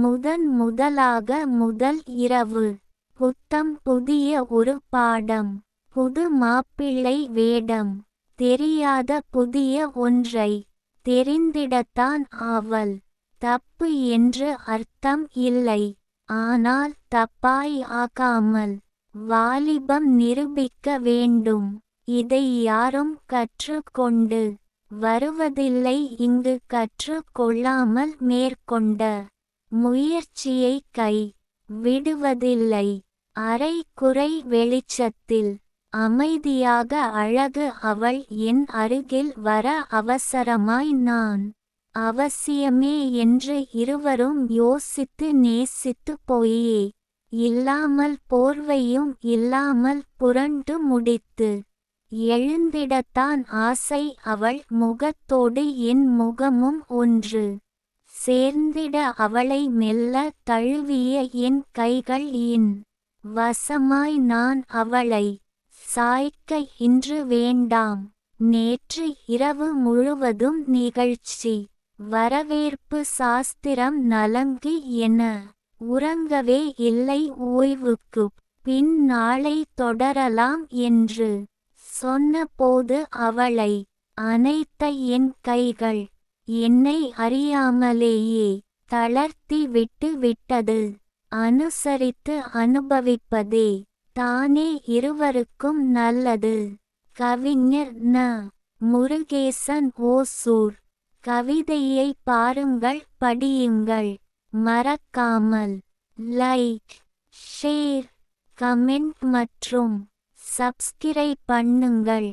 முதன் முதலாக முதல் இரவு. புத்தம் புதிய ஒரு பாடம். புது மாப்பிள்ளை வேடம். தெரியாத புதிய ஒன்றை. தெரிந்திடத்தான் ஆவல். தப்பு என்று அர்த்தம் இல்லை. ஆனால் தப்பாய் ஆக்காமல். வாலிபம் நிரூபிக்க வேண்டும். இதை யாரும் கற்றுக்கொண்டு வருவதில்லை. இங்கு கற்றுக்கொள்ளாமல் மேற்கொண்ட முயற்சியை கை விடுவதில்லை. அரை குறை வெளிச்சத்தில் அமைதியாக அழகு அவள் என் அருகில் வர அவசரமாய் நான் அவசியமே என்று இருவரும் யோசித்து நேசித்து போயே. இல்லாமல் போர்வையும் இல்லாமல் புரண்டு முடித்து எழுந்திடத்தான் ஆசை அவள் முகத்தோடு என் முகமும் ஒன்று. சேர்ந்திட அவளை மெல்ல தழுவிய என் கைகள் இன். வசமாய் நான் அவளை சாய்க்க இன்று வேண்டாம். நேற்று இரவு முழுவதும் நிகழ்ச்சி. வரவேற்பு சாஸ்திரம் நலங்கு என. உறங்கவே இல்லை ஓய்வுக்கு. பின் நாளை தொடரலாம் என்று சொன்னபோது அவளை அனைத்த என் கைகள் என்னை அறியாமலேயே தளர்த்தி விட்டு விட்டது. அனுசரித்து அனுபவிப்பதே தானே இருவருக்கும் நல்லது. கவிஞர் ந. முருகேசன் ஓசூர். கவிதையை பாருங்கள் படியுங்கள். மறக்காமல் லைக் ஷேர் கமெண்ட் மற்றும் சப்ஸ்கிரைப் பண்ணுங்கள்.